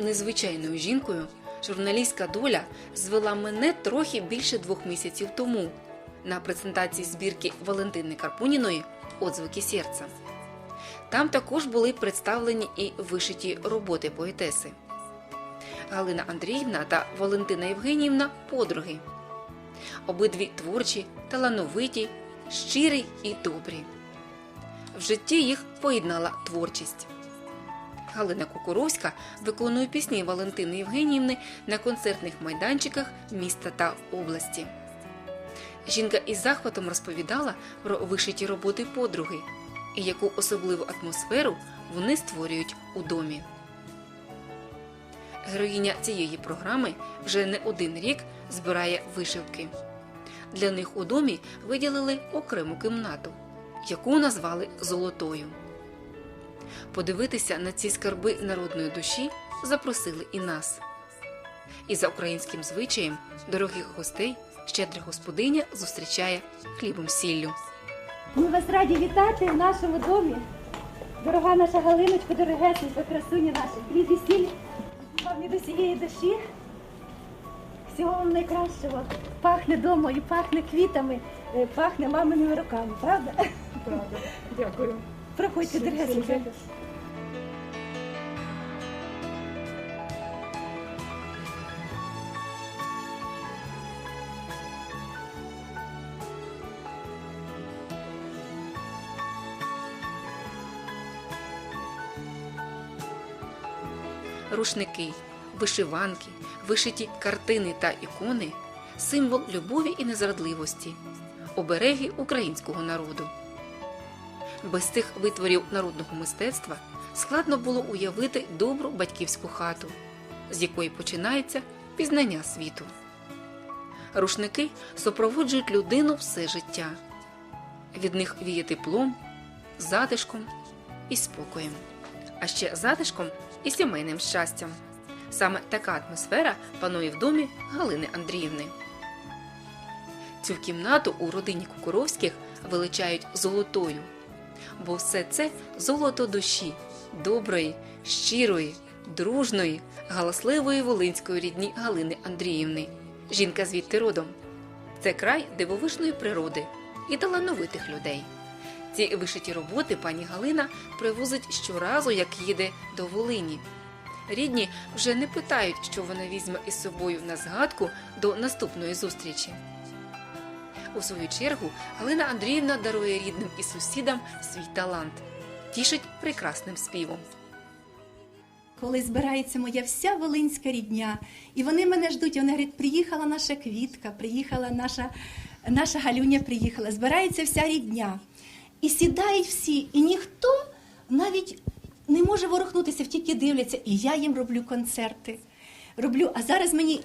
незвичайною жінкою журналістська доля звела мене трохи більше двох місяців тому на презентації збірки Валентини Карпуніної Отзвуки серця. Там також були представлені і вишиті роботи поетеси. Галина Андріївна та Валентина Євгенівна подруги. Обидві творчі, талановиті, щирі і добрі. В житті їх поєднала творчість. Галина Кукуровська виконує пісні Валентини Євгенівни на концертних майданчиках міста та області. Жінка із захватом розповідала про вишиті роботи подруги і яку особливу атмосферу вони створюють у домі. Героїня цієї програми вже не один рік збирає вишивки. Для них у домі виділили окрему кімнату, яку назвали золотою. Подивитися на ці скарби народної душі запросили і нас. І за українським звичаєм дорогих гостей щедра господиня зустрічає хлібом сіллю. Ми вас раді вітати в нашому домі. Дорога наша Галиночка, дорогесенька, красуня наша. Хліб і сіль вам від усієї душі. Всього вам найкращого. Пахне домом і пахне квітами, е, пахне маминими руками, правда? Правда. Дякую. Проходьте, дорогесенька. рушники, вишиванки, вишиті картини та ікони символ любові і незрадливості, обереги українського народу. Без цих витворів народного мистецтва складно було уявити добру батьківську хату, з якої починається пізнання світу. Рушники супроводжують людину все життя. Від них віє теплом, затишком і спокоєм, а ще затишком і сімейним щастям. Саме така атмосфера панує в домі Галини Андріївни. Цю кімнату у родині Кукуровських величають золотою, бо все це золото душі, доброї, щирої, дружної, галасливої волинської рідні Галини Андріївни. Жінка звідти родом. Це край дивовижної природи і талановитих людей. Ці вишиті роботи пані Галина привозить щоразу, як їде до Волині. Рідні вже не питають, що вона візьме із собою на згадку до наступної зустрічі. У свою чергу Галина Андріївна дарує рідним і сусідам свій талант, тішить прекрасним співом. Коли збирається моя вся волинська рідня, і вони мене ждуть, вони говорять, приїхала наша квітка, приїхала наша, наша Галюня приїхала, збирається вся рідня. І сідають всі, і ніхто навіть не може ворухнутися, тільки дивляться. І я їм роблю концерти. Роблю, а зараз мені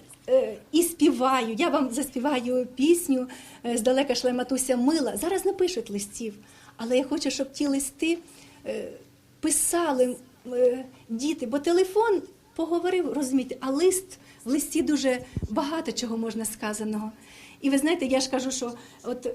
і співаю. Я вам заспіваю пісню е, здалека шле матуся мила. Зараз не пишуть листів, але я хочу, щоб ті листи е, писали е, діти, бо телефон поговорив, розумієте, а лист в листі дуже багато чого можна сказаного. І ви знаєте, я ж кажу, що от е,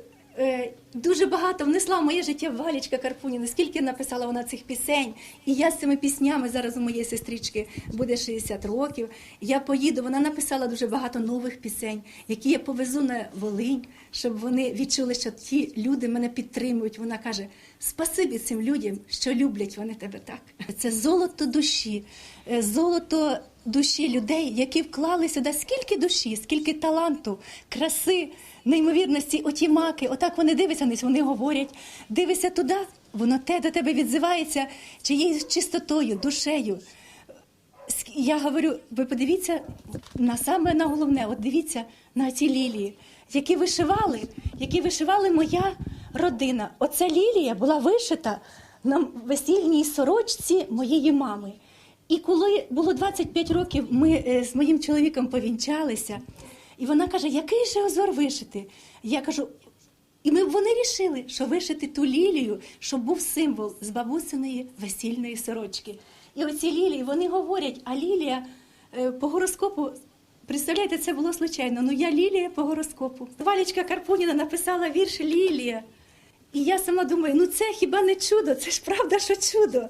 дуже багато внесла в моє життя Валічка Карпуніна, скільки написала вона цих пісень. І я з цими піснями зараз у моєї сестрички буде 60 років. Я поїду. Вона написала дуже багато нових пісень, які я повезу на Волинь, щоб вони відчули, що ті люди мене підтримують. Вона каже: спасибі цим людям, що люблять вони тебе так. Це золото душі, е, золото душі людей, які вклали сюди скільки душі, скільки таланту, краси, неймовірності, оті маки. Отак вони дивляться на вони говорять, дивися туди, воно те до тебе відзивається чиєюсь чистотою, душею. Я говорю, ви подивіться на саме на головне, от дивіться на ці лілії, які вишивали, які вишивали моя родина. Оця лілія була вишита на весільній сорочці моєї мами. І коли було 25 років, ми е, з моїм чоловіком повінчалися, і вона каже: який же озор вишити? Я кажу, і ми вони рішили, що вишити ту лілію, щоб був символ з бабусиної весільної сорочки. І оці лілії вони говорять, а лілія е, по гороскопу. Представляєте, це було случайно. Ну я Лілія по гороскопу. Валічка Карпуніна написала вірш Лілія. І я сама думаю, ну це хіба не чудо? Це ж правда, що чудо.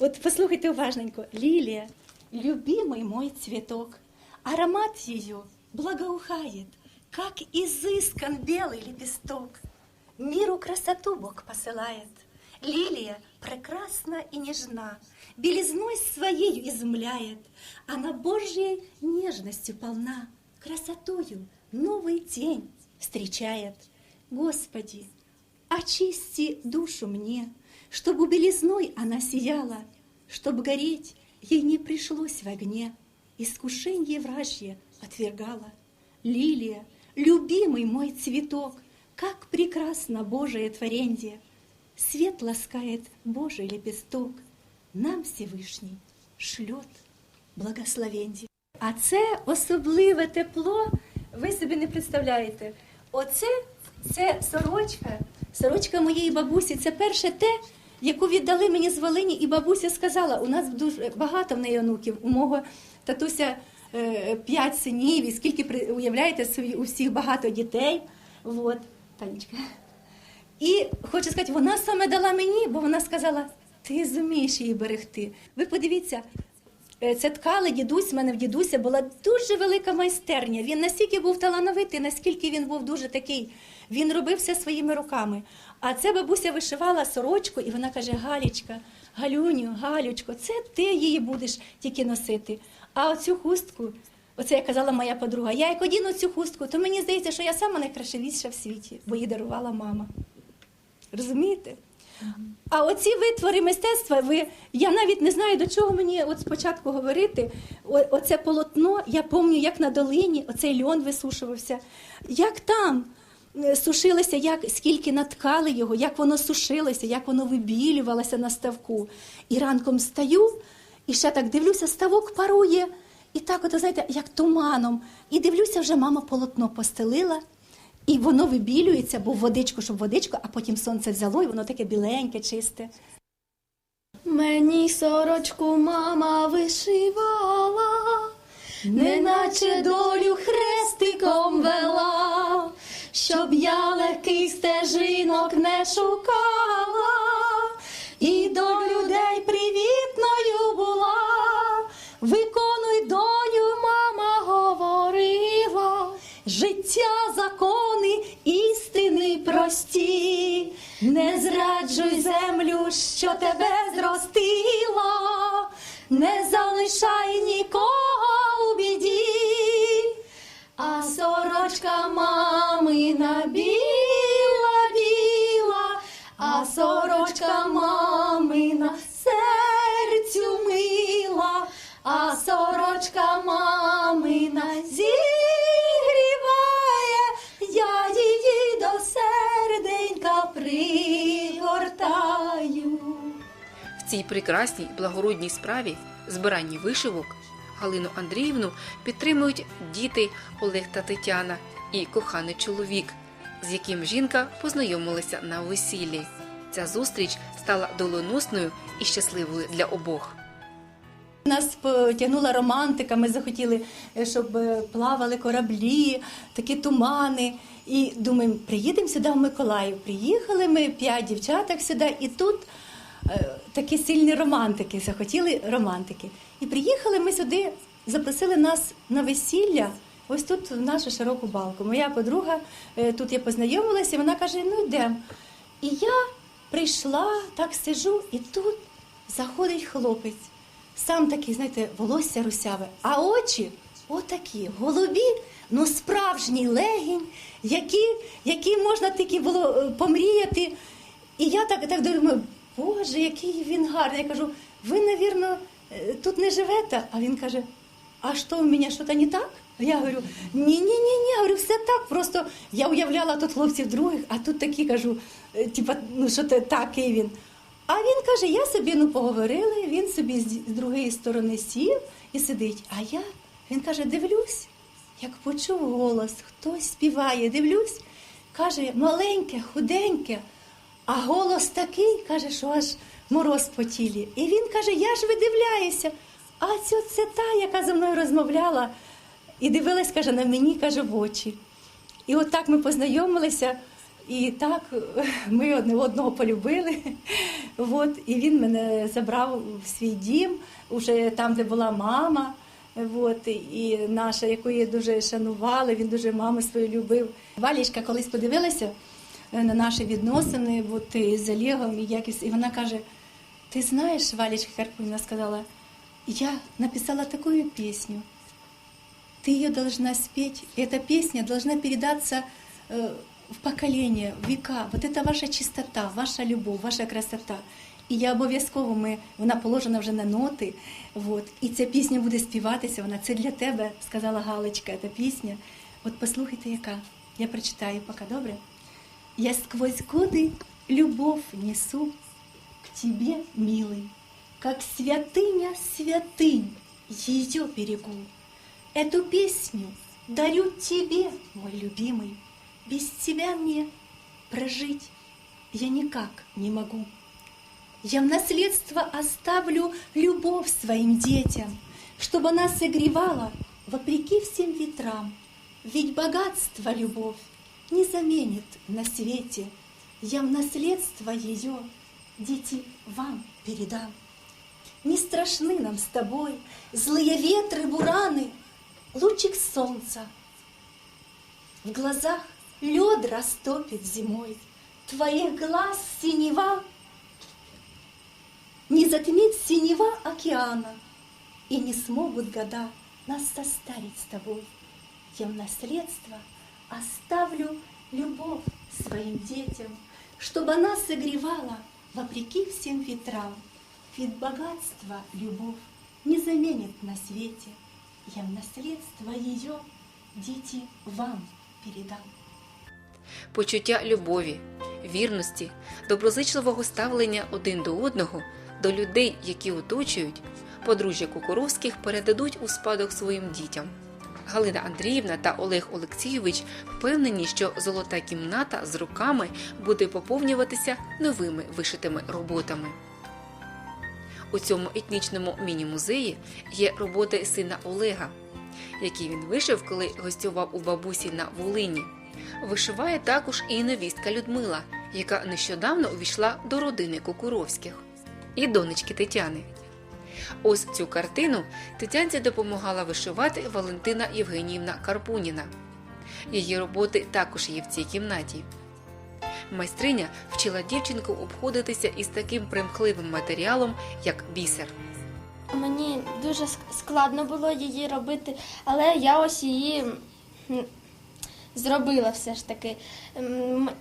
От послухайте уважненько, Лілія, любимый мой цветок. Аромат ее благоухает, как изыскан белый лепесток. Миру красоту Бог посылает. Лилия прекрасна и нежна, белизной своею изумляет. Она Божьей нежностью полна, красотою новый день встречает. Господи, очисти душу мне, чтобы белизной она сияла, чтобы гореть ей не пришлось в огне, искушенье вражье отвергала. Лилия, любимый мой цветок, как прекрасно Божие творенье! Свет ласкает Божий лепесток, нам Всевишній шлет благословенье. А це особливе тепло, ви собі не представляєте. Оце це сорочка, сорочка моєї бабусі. Це перше те, яку віддали мені з Волині, і бабуся сказала: у нас дуже багато в неї онуків. У мого татуся е, п'ять синів, і скільки уявляєте собі, у всіх багато дітей. Вот, Танечка. І хочу сказати, вона саме дала мені, бо вона сказала: ти зумієш її берегти. Ви подивіться, е, це ткали дідусь, в мене в дідуся була дуже велика майстерня. Він настільки був талановитий, наскільки він був дуже такий. Він робив все своїми руками. А це бабуся вишивала сорочку, і вона каже: Галічка, Галюню, Галючко, це ти її будеш тільки носити. А оцю хустку, оце як казала моя подруга, я як одіну цю хустку, то мені здається, що я сама найкрасивіша в світі, бо її дарувала мама. Розумієте? А оці витвори мистецтва, ви, я навіть не знаю, до чого мені от спочатку говорити. О, оце полотно, я пам'ятаю, як на долині, оцей льон висушувався, як там сушилося, як, скільки наткали його, як воно сушилося, як воно вибілювалося на ставку. І ранком стаю, і ще так дивлюся, ставок парує. І так, от, знаєте, як туманом. І дивлюся, вже мама полотно постелила, і воно вибілюється, бо водичку, щоб водичку, а потім сонце взяло, і воно таке біленьке, чисте. Мені сорочку мама вишивала, неначе долю хрестиком вела, щоб я легкий стежинок не шукала, і до людей привітною була. Виконуй долю, мама говорила, життя, закони, істини прості. Не зраджуй землю, що тебе зростила, не залишай нікого у біді, а сорочка мамина біла, біла, а сорочка мамина серцю мила, а сорочка мамина зігріває, я її до серденька пригортаю. В цій прекрасній благородній справі збиранні вишивок Галину Андріївну підтримують діти Олег та Тетяна і коханий чоловік, з яким жінка познайомилася на весіллі. Ця зустріч стала доленосною і щасливою для обох. Нас потягнула романтика, ми захотіли, е, щоб е, плавали кораблі, такі тумани. І думаємо, приїдемо сюди в Миколаїв. Приїхали ми, п'ять дівчаток сюди, і тут такі сильні романтики, захотіли романтики. І приїхали ми сюди, запросили нас на весілля, ось тут в нашу широку балку. Моя подруга, е, тут я познайомилася, і вона каже: ну йдемо. І я прийшла, так сижу, і тут заходить хлопець. Сам такий, знаєте, волосся русяве, а очі отакі, голубі, ну справжній легінь, які, які можна тільки було е, помріяти. І я так, так думаю, Боже, який він гарний. Я кажу, ви, навірно, е, тут не живете. А він каже, а що у мене щось не так? Я говорю, ні, ні, говорю, все так. Просто я уявляла тут хлопців других, а тут такі кажу, е, типа, ну що це такий він. А він каже: я собі ну поговорили, він собі з другої сторони сів і сидить. А я, він каже, дивлюсь, як почув голос, хтось співає, дивлюсь, каже, маленьке, худеньке, а голос такий, каже, що аж мороз по тілі. І він каже, я ж видивляюся. А цю це та, яка зі мною розмовляла, і дивилась, каже, на мені, каже, в очі. І от так ми познайомилися. І так ми одне одного полюбили. От, і він мене забрав в свій дім, уже там, де була мама. От, і наша, яку я дуже шанувала, він дуже маму свою любив. Валічка колись подивилася на наші відносини от, і з Олегом, і, якось, і вона каже: Ти знаєш, Валічка Карпуніна сказала, я написала такую песню, ты ее должна спеть. И эта песня должна передаться э, в поколение, в века. Вот это ваша чистота, ваша любов, ваша красота. І я обов'язково ми, вона положена вже на ноти. От, і ця пісня буде співатися. Вона це для тебе, сказала Галочка, ця пісня. От послухайте, яка. Я прочитаю поки, добре? Я сквозь годы любовь несу к тебе, милый, как святыня святынь ее берегу. Эту песню дарю тебе, мой любимый. Без тебя мне прожить я никак не могу. Я в наследство оставлю любовь своим детям, чтобы она согревала вопреки всем ветрам. Ведь богатство любовь не заменит на свете. Я в наследство ее, дети, вам передам. Не страшны нам с тобой злые ветры, бураны, лучик солнца. В глазах лед растопит зимой, твоих глаз синева не затмит синева океана, и не смогут года нас состарить с тобой. Я в наследство оставлю любовь своим детям, чтобы она согревала вопреки всем ветрам. Ведь богатство любовь не заменит на свете. Я в наследство ее, дети, вам передам. почуття любові, вірності, доброзичливого ставлення один до одного, до людей, які оточують, подружжя Кукуровських передадуть у спадок своїм дітям. Галина Андріївна та Олег Олексійович впевнені, що золота кімната з руками буде поповнюватися новими вишитими роботами. У цьому етнічному міні-музеї є роботи сина Олега, які він вишив, коли гостював у бабусі на Волині. Вишиває також і невістка Людмила, яка нещодавно увійшла до родини Кукуровських, і донечки Тетяни. Ось цю картину Тетянці допомагала вишивати Валентина Євгеніївна Карпуніна. Її роботи також є в цій кімнаті. Майстриня вчила дівчинку обходитися із таким примхливим матеріалом, як бісер. Мені дуже складно було її робити, але я ось її зробила все ж таки.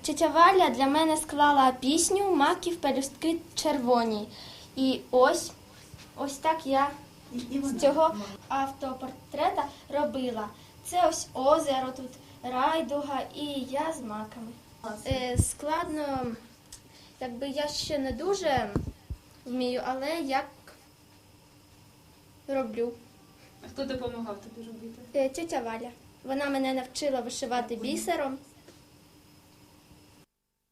Тетя Валя для мене склала пісню Маків пелюстки червоні. І ось, ось так я з цього автопортрета робила. Це ось озеро тут, райдуга і я з маками. Е, складно, якби я ще не дуже вмію, але як роблю. А хто допомагав тобі робити? Е, Тетя Валя. Вона мене навчила вишивати бісером.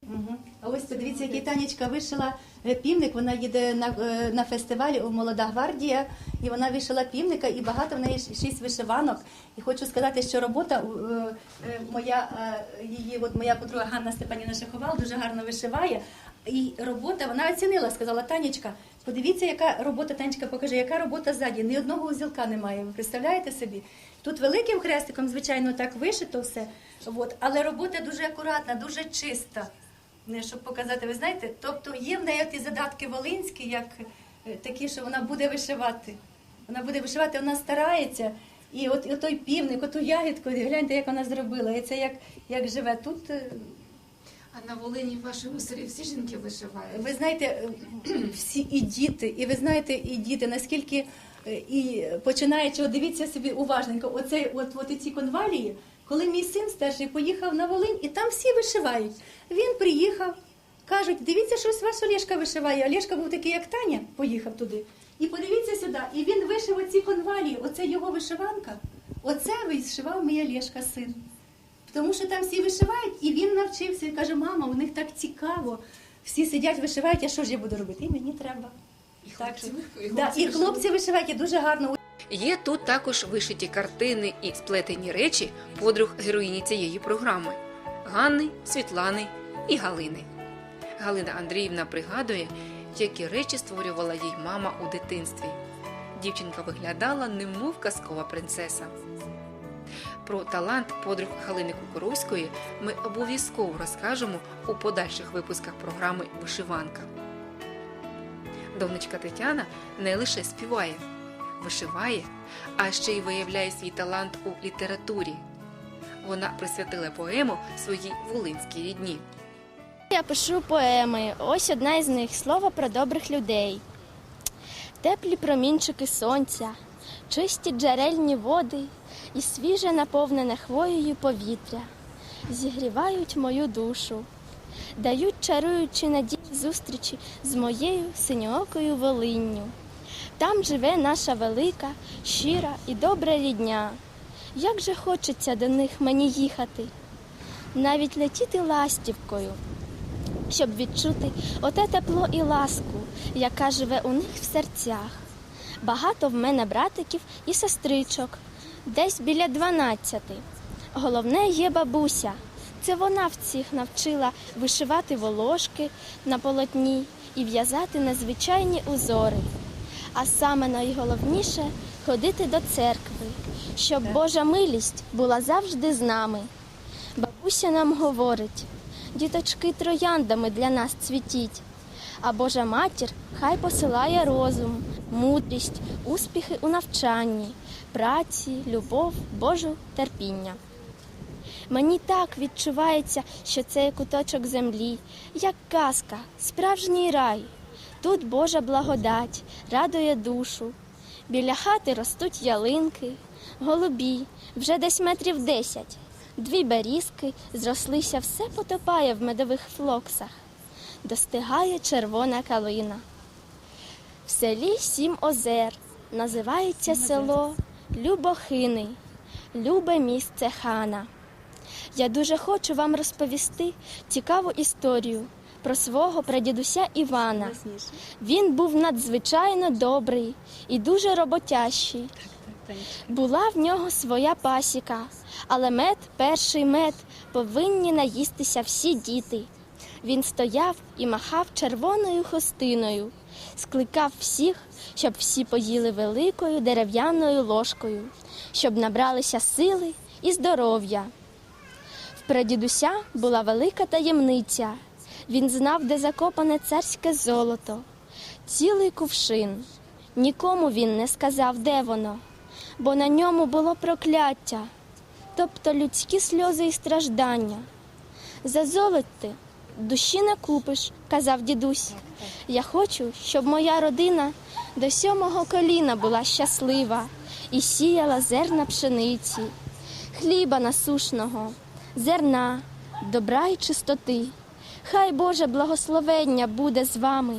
Мгм. А ось подивіться, який Танечка вишила півник. Вона їде на, е, на фестиваль у Молода гвардія, і вона вишила півника, і багато в неї шість вишиванок. І хочу сказати, що робота е, е, моя її, от моя подруга Ганна Степаніна Шаховал дуже гарно вишиває. І робота вона оцінила, сказала Танечка, подивіться, яка робота, Танечка покаже, яка робота ззаді. Ні одного узілка немає. Ви представляєте собі? Тут великим хрестиком, звичайно, так вишито все. От, але робота дуже акуратна, дуже чиста. Не, щоб показати, ви знаєте, тобто є в неї ті задатки волинські, як е, такі, що вона буде вишивати. Вона буде вишивати, вона старається. І от, і той півник, оту ягідку, гляньте, як вона зробила. І це як, як живе. Тут, е, А на Волині в вашому селі всі жінки вишивають? ви знаєте, е, всі і діти, і ви знаєте, і діти, наскільки і починаючи, от дивіться собі уважненько, оцей, от, от і ці конвалії, коли мій син старший поїхав на Волинь, і там всі вишивають. Він приїхав, кажуть, дивіться, щось ваш Олешка вишиває. Олешка був такий, як Таня, поїхав туди. І подивіться сюди, і він вишив оці конвалії, оце його вишиванка. Оце вишивав мій Олешка син. Тому що там всі вишивають, і він навчився. І каже, мама, у них так цікаво. Всі сидять, вишивають, а що ж я буду робити? І мені треба. І хлопці, що- і Да, і хлопці вишивають і дуже гарно. Є тут також вишиті картини і сплетені речі подруг героїні цієї програми Ганни, Світлани і Галини. Галина Андріївна пригадує, які речі створювала їй мама у дитинстві. Дівчинка виглядала немов казкова принцеса. Про талант подруг Галини Кукуровської ми обов'язково розкажемо у подальших випусках програми Вишиванка. Донечка Тетяна не лише співає, вишиває, а ще й виявляє свій талант у літературі. Вона присвятила поему своїй волинській рідні. Я пишу поеми. Ось одна із них слово про добрих людей. Теплі промінчики сонця, чисті джерельні води і свіже наповнене хвоєю повітря зігрівають мою душу, дають чаруючи надії зустрічі з моєю синьоокою Волинню. Там живе наша велика, щира і добра рідня. Як же хочеться до них мені їхати, навіть летіти ластівкою щоб відчути оте тепло і ласку, яка живе у них в серцях. Багато в мене братиків і сестричок, десь біля дванадцяти. Головне є бабуся. Це вона всіх навчила вишивати волошки на полотні і в'язати незвичайні узори. А саме найголовніше ходити до церкви, щоб Божа милість була завжди з нами. Бабуся нам говорить, діточки трояндами для нас цвітіть, а Божа матір хай посилає розум, мудрість, успіхи у навчанні, праці, любов, Божу терпіння. Мені так відчувається, що це куточок землі, як казка, справжній рай. Тут Божа благодать радує душу. Біля хати ростуть ялинки, голубі, вже десь метрів десять. Дві берізки зрослися, все потопає в медових флоксах. Достигає червона калина. В селі сім озер називається село Любохини, любе місце хана. Я дуже хочу вам розповісти цікаву історію про свого прадідуся Івана. Він був надзвичайно добрий і дуже роботящий. Була в нього своя пасіка, але мед, перший мед, повинні наїстися всі діти. Він стояв і махав червоною хостиною, скликав всіх, щоб всі поїли великою дерев'яною ложкою, щоб набралися сили і здоров'я. В прадідуся була велика таємниця. Він знав, де закопане царське золото, цілий кувшин. Нікому він не сказав, де воно, бо на ньому було прокляття, тобто людські сльози і страждання. За золоти душі не купиш, казав дідусь. Я хочу, щоб моя родина до сьомого коліна була щаслива і сіяла зерна пшениці, хліба насушного, зерна, добра і чистоти. Хай Боже благословення буде з вами,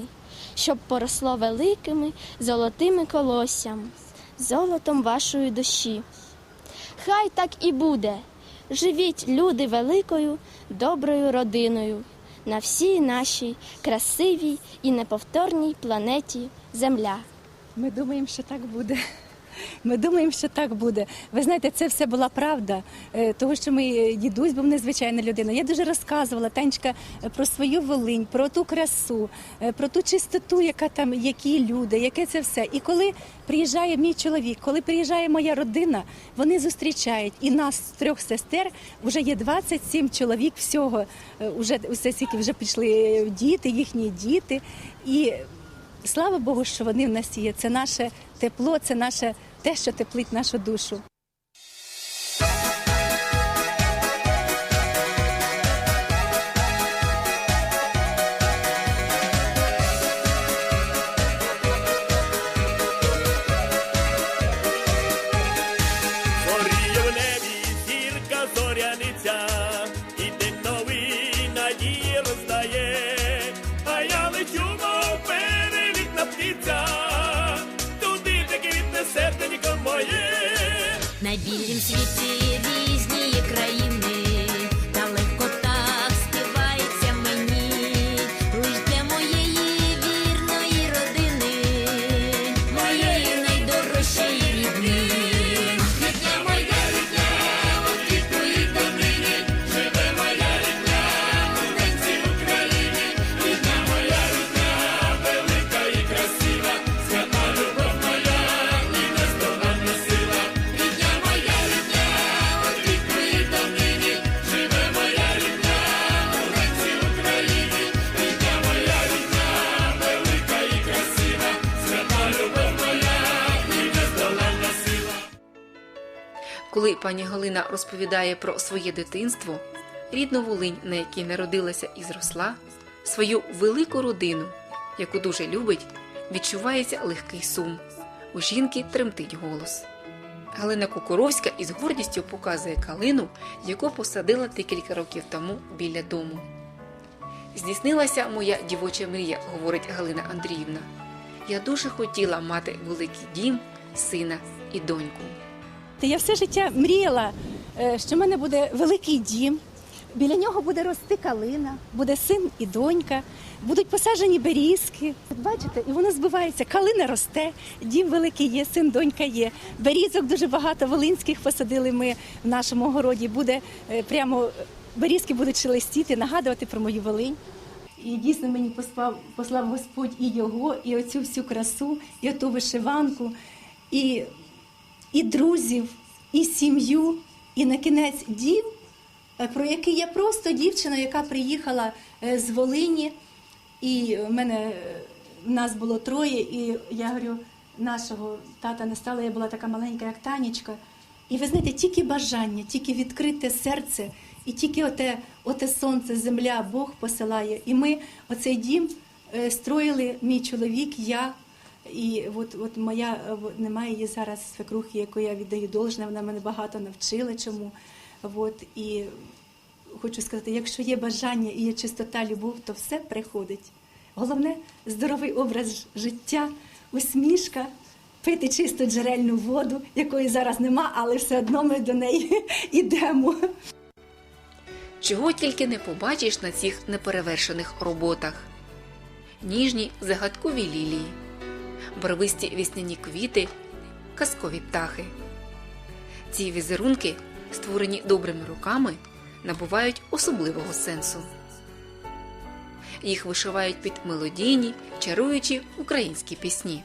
щоб поросло великими золотими колоссям, золотом вашої душі. Хай так і буде. Живіть, люди, великою, доброю родиною на всій нашій красивій і неповторній планеті Земля. Ми думаємо, що так буде. Ми думаємо, що так буде. Ви знаєте, це все була правда, е, тому що ми дідусь був незвичайна людина. Я дуже розказувала Танечка е, про свою Волинь, про ту красу, е, про ту чистоту, яка там, які люди, яке це все. І коли приїжджає мій чоловік, коли приїжджає моя родина, вони зустрічають. І нас трьох сестер вже є 27 чоловік всього. Е, Уже усе скільки вже пішли діти, їхні діти. І Слава Богу, що вони в нас є. Це наше тепло, це наше те, що теплить нашу душу. На білім світі різні країни, Коли пані Галина розповідає про своє дитинство, рідну Волинь, на якій народилася і зросла, свою велику родину, яку дуже любить, відчувається легкий сум. У жінки тремтить голос. Галина Кукуровська із гордістю показує калину, яку посадила декілька років тому біля дому. Здійснилася моя дівоча мрія, говорить Галина Андріївна. Я дуже хотіла мати великий дім, сина і доньку. Я все життя мріяла, е, що в мене буде великий дім. Біля нього буде рости калина, буде син і донька, будуть посаджені берізки. Бачите, і воно збивається. Калина росте, дім великий є, син, донька є. Берізок дуже багато волинських посадили ми в нашому городі. Буде е, прямо берізки будуть шелестіти, нагадувати про мою Волинь. І дійсно мені послав, послав Господь і його, і оцю всю красу, і оту вишиванку, і і друзів, і сім'ю, і на кінець дім, е, про який я просто дівчина, яка приїхала е, з Волині. І в мене е, нас було троє, і я говорю, нашого тата не стало, я була така маленька, як Танечка. І ви знаєте, тільки бажання, тільки відкрите серце, і тільки оте, оте сонце, земля, Бог посилає. І ми оцей дім строїли, мій чоловік, я. І от, от моя е, немає її зараз свекрухи, яку я віддаю должне, вона мене багато навчила чому. От, і хочу сказати, якщо є бажання і є чистота, любов, то все приходить. Головне здоровий образ життя, усмішка, пити чисту джерельну воду, якої зараз нема, але все одно ми до неї йдемо. Чого тільки не побачиш на цих неперевершених роботах: ніжні загадкові лілії, барвисті вісняні квіти, казкові птахи. Ці візерунки, створені добрими руками, набувають особливого сенсу. Їх вишивають під мелодійні, чаруючі українські пісні.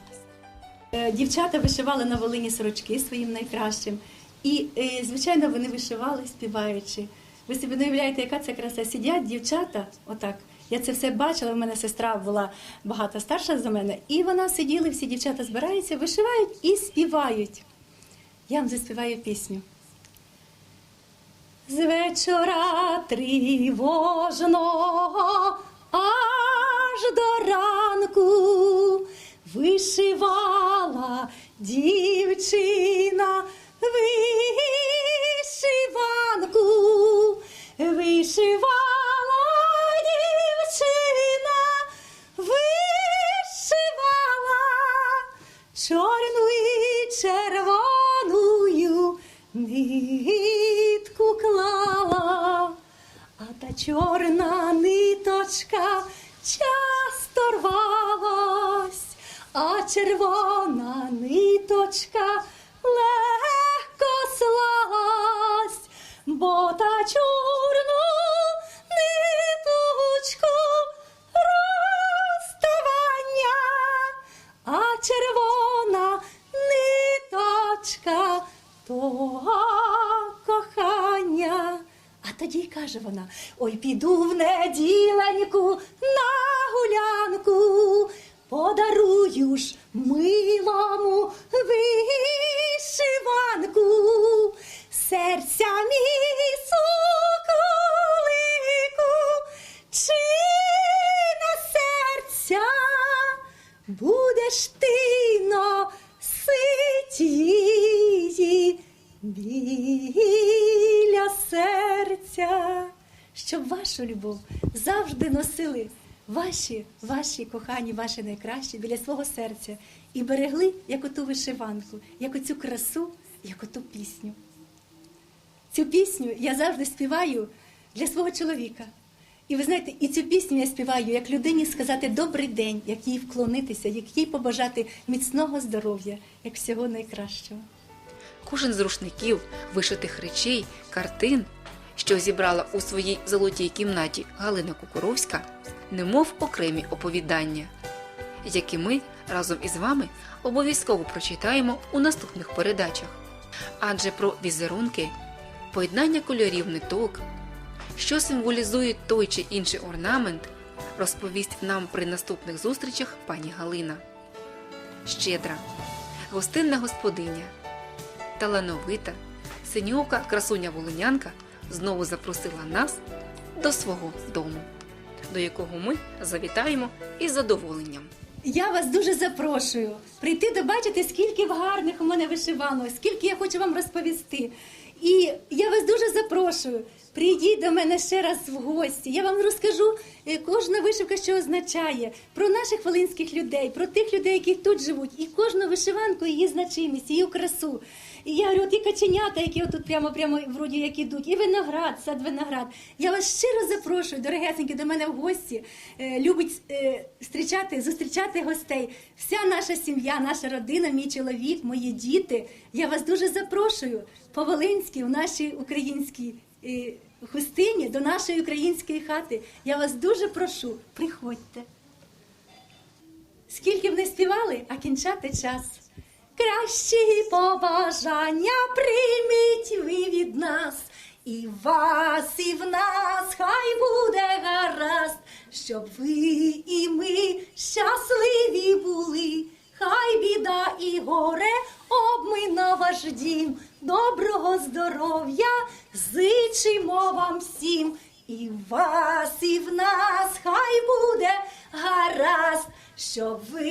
Е, Дівчата вишивали на Волині сорочки своїм найкращим. І, е, звичайно, вони вишивали, співаючи. Ви собі не уявляєте, яка це краса. Сидять дівчата, отак. Я це все бачила. У мене сестра була багато старша за мене, і вона сиділи, всі дівчата збираються, вишивають і співають. Я вам заспіваю пісню. З вечора тривожного аж до ранку вишивала дівчина каже вона: Ой, піду в неділеньку любов завжди носили ваші, ваші кохані, ваші найкращі біля свого серця і берегли як оту вишиванку, як оцю красу, як оту пісню. Цю пісню я завжди співаю для свого чоловіка. І ви знаєте, і цю пісню я співаю як людині сказати добрий день, як їй вклонитися, як їй побажати міцного здоров'я, як всього найкращого. Кожен з рушників, вишитих речей, картин, що зібрала у своїй золотій кімнаті Галина Кукуровська, немов окремі оповідання, які ми разом із вами обов'язково прочитаємо у наступних передачах. Адже про візерунки, поєднання кольорів ниток, що символізує той чи інший орнамент, розповість нам при наступних зустрічах пані Галина. Щедра, гостинна господиня, талановита, Синьока красуня волинянка знову запросила нас до свого дому, до якого ми завітаємо із задоволенням. Я вас дуже запрошую прийти добачити, скільки гарних у мене вишиванок, скільки я хочу вам розповісти. І я вас дуже запрошую. Прийдіть до мене ще раз в гості. Я вам розкажу е, кожна вишивка, що означає, про наших волинських людей, про тих людей, які тут живуть, і кожну вишиванку, її значимість, її красу. І я говорю, от і каченята, які отут прямо прямо вроді як ідуть, і виноград, сад виноград. Я вас щиро запрошую, дорогесенькі, до мене в гості. Е, любить е, зустрічати, зустрічати гостей. Вся наша сім'я, наша родина, мій чоловік, мої діти. Я вас дуже запрошую по-волинськи в нашій українській е, гостині, до нашої української хати. Я вас дуже прошу, приходьте. Скільки б не співали, а кінчати час. Кращі побажання прийміть ви від нас, і вас, і в нас хай буде гаразд, щоб ви і ми щасливі були, хай біда і горе обмина ваш дім, доброго здоров'я зичимо вам всім. І вас, і в нас хай буде гаразд, щоб ви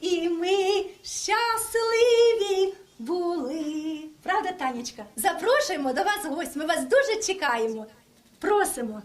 і ми щасливі були. Правда, Танечка? Запрошуємо до вас в гості. Ми вас дуже чекаємо. Просимо.